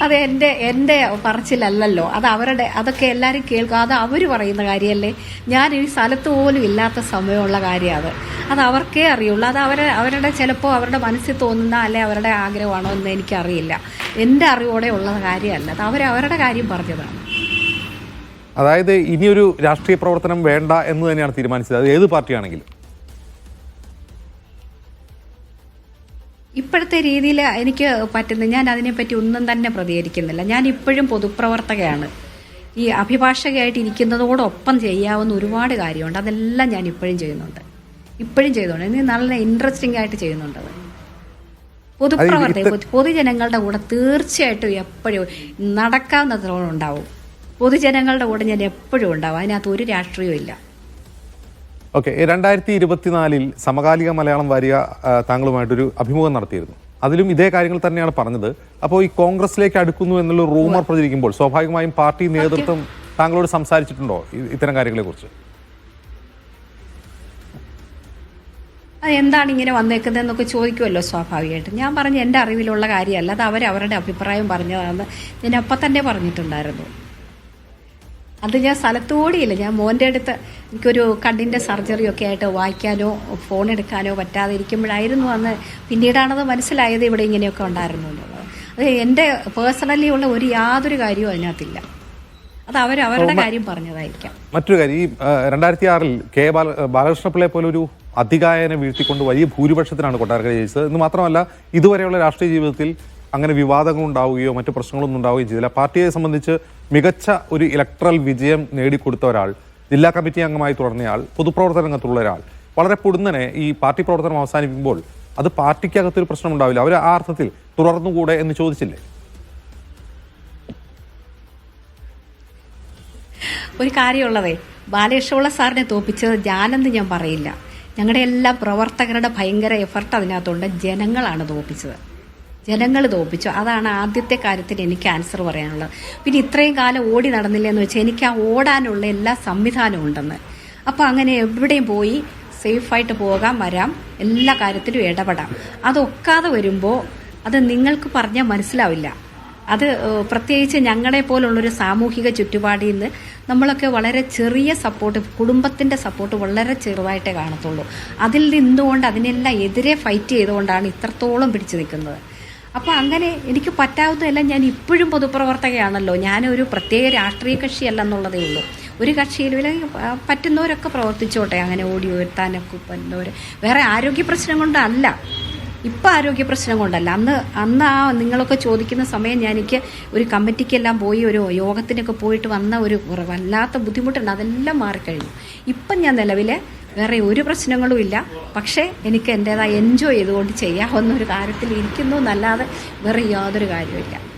അത് എന്റെ എന്റെ പറച്ചിലല്ലല്ലോ. അത് അവരുടെ അതൊക്കെ എല്ലാവരും കേൾക്കും. അത് അവർ പറയുന്ന കാര്യമല്ലേ ഞാൻ ഈ സ്ഥലത്ത് പോലും ഇല്ലാത്ത സമയമുള്ള കാര്യമാണ്. അത് അവർക്കേ അറിയുള്ളൂ. അത് അവരെ അവരുടെ ചിലപ്പോൾ അവരുടെ മനസ്സിൽ തോന്നുന്ന അല്ലെ അവരുടെ ആഗ്രഹമാണോ എന്ന് എനിക്കറിയില്ല. എന്റെ അറിവോടെ ഉള്ള കാര്യമല്ല. അത് അവർ അവരുടെ കാര്യം പറഞ്ഞതാണ്. അതായത് ഇനിയൊരു രാഷ്ട്രീയ പ്രവർത്തനം വേണ്ട എന്ന് തന്നെയാണ് തീരുമാനിച്ചത്. അത് ഏത് പാർട്ടിയാണെങ്കിലും. ഇപ്പോഴത്തെ രീതിയിൽ എനിക്ക് പറ്റുന്ന ഞാൻ അതിനെപ്പറ്റി ഒന്നും തന്നെ പ്രതികരിക്കുന്നില്ല. ഞാൻ ഇപ്പോഴും പൊതുപ്രവർത്തകയാണ്. ഈ അഭിഭാഷകയായിട്ട് ഇരിക്കുന്നതോടൊപ്പം ചെയ്യാവുന്ന ഒരുപാട് കാര്യമുണ്ട്. അതെല്ലാം ഞാൻ ഇപ്പോഴും ചെയ്യുന്നുണ്ട്. ഇപ്പോഴും ചെയ്യുന്നുണ്ട് ഇനി നല്ല ഇൻട്രസ്റ്റിംഗ് ആയിട്ട് ചെയ്യുന്നുണ്ട് അത്. പൊതുപ്രവർത്തക പൊതുജനങ്ങളുടെ കൂടെ തീർച്ചയായിട്ടും എപ്പോഴും നടക്കാവുന്നതോളം ഉണ്ടാവും പൊതുജനങ്ങളുടെ കൂടെ ഞാൻ എപ്പോഴും ഉണ്ടാവും. അതിനകത്ത് ഒരു രാഷ്ട്രീയവും ഇല്ല. ഓക്കെ രണ്ടായിരത്തി ഇരുപത്തിനാലിൽ സമകാലിക മലയാളം വാരിക താങ്കളുമായിട്ടൊരു അഭിമുഖം നടത്തിയിരുന്നു. അതിലും ഇതേ കാര്യങ്ങൾ തന്നെയാണ് പറഞ്ഞത്. അപ്പോൾ ഈ കോൺഗ്രസിലേക്ക് അടുക്കുന്നു എന്നുള്ള റൂമർ പ്രചരിക്കുമ്പോൾ സ്വാഭാവികമായും പാർട്ടി നേതൃത്വം താങ്കളോട് സംസാരിച്ചിട്ടുണ്ടോ ഇത്തരം കാര്യങ്ങളെ കുറിച്ച് എന്താണ് ഇങ്ങനെ വന്നേക്കുന്നത് എന്നൊക്കെ ചോദിക്കുമല്ലോ സ്വാഭാവികമായിട്ട്. ഞാൻ പറഞ്ഞ എന്റെ അറിവിലുള്ള കാര്യമല്ല അത് അവർ അവരുടെ അഭിപ്രായം പറഞ്ഞതാണെന്ന് ഞാൻ അപ്പം തന്നെ പറഞ്ഞിട്ടുണ്ടായിരുന്നു. അത് ഞാൻ സ്ഥലത്തോടെയില്ല. ഞാൻ മോന്റെ അടുത്ത് എനിക്കൊരു കണ്ണിന്റെ സർജറി ഒക്കെ ആയിട്ട് വായിക്കാനോ ഫോൺ എടുക്കാനോ പറ്റാതെ ഇരിക്കുമ്പോഴായിരുന്നു അന്ന് പിന്നീടാണത് മനസ്സിലായത് ഇവിടെ ഇങ്ങനെയൊക്കെ ഉണ്ടായിരുന്നു എന്നുള്ളത്. അത് എന്റെ പേഴ്സണലി ഉള്ള ഒരു യാതൊരു കാര്യവും അതിനകത്തില്ല. അത് അവർ അവരുടെ കാര്യം പറഞ്ഞതായിരിക്കാം. മറ്റൊരു കാര്യം ഈ രണ്ടായിരത്തി ആറിൽ കെ ബാല ബാലകൃഷ്ണപിള്ളയെ പോലെ ഒരു അധികായനെ വീഴ്ത്തിക്കൊണ്ട് വലിയ ഭൂരിപക്ഷത്തിനാണ് കൊട്ടാരക്കര ജയിച്ചത്. എന്ന് മാത്രമല്ല ഇതുവരെയുള്ള രാഷ്ട്രീയ ജീവിതത്തിൽ അങ്ങനെ വിവാദങ്ങൾ ഉണ്ടാവുകയോ മറ്റു പ്രശ്നങ്ങളൊന്നും ഉണ്ടാവുകയും ചെയ്തില്ല. പാർട്ടിയെ സംബന്ധിച്ച് മികച്ച ഒരു ഇലക്ട്രൽ വിജയം നേടിക്കൊടുത്ത ഒരാൾ ജില്ലാ കമ്മിറ്റി അംഗമായി തുടർന്നയാൾ പൊതുപ്രവർത്തന രംഗത്തുള്ള ഒരാൾ വളരെ പൊടുന്നനെ ഈ പാർട്ടി പ്രവർത്തനം അവസാനിപ്പിക്കുമ്പോൾ അത് പാർട്ടിക്കകത്തൊരു പ്രശ്നം ഉണ്ടാവില്ല അവർ ആ അർത്ഥത്തിൽ തുടർന്നുകൂടെ എന്ന് ചോദിച്ചില്ലേ? ഒരു കാര്യമുള്ളതേ ബാലകൃഷ്ണപിള്ള സാറിനെ തോപ്പിച്ചത് ഞാനെന്ന് ഞാൻ പറയില്ല. ഞങ്ങളുടെ എല്ലാ പ്രവർത്തകരുടെ ഭയങ്കര എഫർട്ട് അതിനകത്തുണ്ട്. ജനങ്ങളാണ് തോപ്പിച്ചത്. ജനങ്ങൾ തോപ്പിച്ചു. അതാണ് ആദ്യത്തെ കാര്യത്തിൽ എനിക്ക് ആൻസർ പറയാനുള്ളത്. പിന്നെ ഇത്രയും കാലം ഓടി നടന്നില്ല എന്ന് വെച്ചാൽ എനിക്ക് ആ ഓടാനുള്ള എല്ലാ സംവിധാനവും ഉണ്ടെന്ന്. അപ്പോൾ അങ്ങനെ എവിടെയും പോയി സേഫായിട്ട് പോകാം വരാം എല്ലാ കാര്യത്തിലും ഇടപെടാം. അതൊക്കാതെ വരുമ്പോൾ അത് നിങ്ങൾക്ക് പറഞ്ഞാൽ മനസ്സിലാവില്ല. അത് പ്രത്യേകിച്ച് ഞങ്ങളെ പോലുള്ളൊരു സാമൂഹിക ചുറ്റുപാടിൽ നിന്ന് നമ്മളൊക്കെ വളരെ ചെറിയ സപ്പോർട്ട് കുടുംബത്തിന്റെ സപ്പോർട്ട് വളരെ ചെറുതായിട്ടേ കാണത്തുള്ളൂ. അതിൽ നിന്നുകൊണ്ട് അതിനെല്ലാം എതിരെ ഫൈറ്റ് ചെയ്തുകൊണ്ടാണ് ഇത്രത്തോളം പിടിച്ചു നിൽക്കുന്നത്. അപ്പോൾ അങ്ങനെ എനിക്ക് പറ്റാവുന്നതെല്ലാം ഞാൻ ഇപ്പോഴും പൊതുപ്രവർത്തകയാണല്ലോ. ഞാനൊരു പ്രത്യേക രാഷ്ട്രീയ കക്ഷിയല്ല എന്നുള്ളതേ ഉള്ളൂ. ഒരു ഇല്ലെങ്കിൽ പറ്റുന്നവരൊക്കെ പ്രവർത്തിച്ചോട്ടെ അങ്ങനെ ഓടി ഉയർത്താനൊക്കെ പറ്റുന്നവർ വേറെ ആരോഗ്യ പ്രശ്നം കൊണ്ടല്ല. ഇപ്പം ആരോഗ്യ പ്രശ്നം കൊണ്ടല്ല. അന്ന് അന്ന് ആ നിങ്ങളൊക്കെ ചോദിക്കുന്ന സമയം ഞാൻ എനിക്ക് ഒരു കമ്മിറ്റിക്കെല്ലാം പോയി ഒരു യോഗത്തിനൊക്കെ പോയിട്ട് വന്ന ഒരു വല്ലാത്ത ബുദ്ധിമുട്ടുണ്ട്. അതെല്ലാം മാറിക്കഴിഞ്ഞു. ഇപ്പം ഞാൻ നിലവിൽ വേറെ ഒരു പ്രശ്നങ്ങളും ഇല്ല. പക്ഷേ എനിക്ക് എന്റേതായി എൻജോയ് ചെയ്തുകൊണ്ട് ചെയ്യാവുന്ന ഒരു കാര്യത്തിൽ ഇരിക്കുന്നു. എന്നല്ലാതെ വേറെ യാതൊരു കാര്യമില്ല